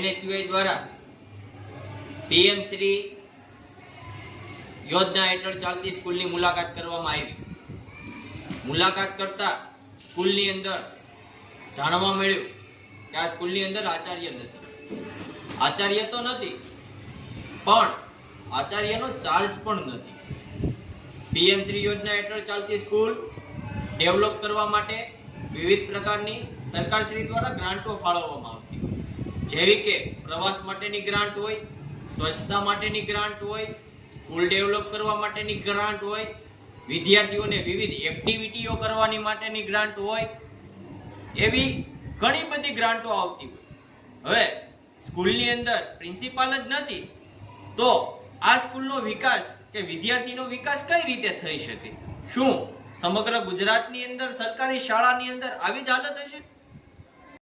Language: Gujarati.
પીએમસીવાય દ્વારા પીએમ શ્રી યોજના હેઠળ ચાલતી સ્કૂલની મુલાકાત કરવામાં આવી. મુલાકાત કરતા સ્કૂલની અંદર જાણવા મળ્યું કે આ સ્કૂલની અંદર આચાર્ય નથી આચાર્ય તો નથી, પણ આચાર્યનો ચાર્જ પણ નથી. પીએમ શ્રી યોજના હેઠળ ચાલતી સ્કૂલ ડેવલપ કરવા માટે વિવિધ પ્રકારની સરકારશ્રી દ્વારા ગ્રાન્ટો ફાળવવામાં આવતી. જેવી કે પ્રવાસ માટેની ગ્રાન્ટ હોય, સ્વચ્છતા માટેની ગ્રાન્ટ હોય, સ્કૂલ ડેવલપ કરવા માટેની ગ્રાન્ટ હોય, વિદ્યાર્થીઓને વિવિધ એક્ટિવિટીઓ કરવાની માટેની ગ્રાન્ટ હોય, એવી ઘણી બધી ગ્રાન્ટો આવતી હોય. હવે સ્કૂલની અંદર પ્રિન્સિપાલ જ નથી, તો આ સ્કૂલનો વિકાસ કે વિદ્યાર્થીનો વિકાસ કઈ રીતે થઈ શકે? શું સમગ્ર ગુજરાતની અંદર સરકારી શાળાની અંદર આવી જ હાલત હશે?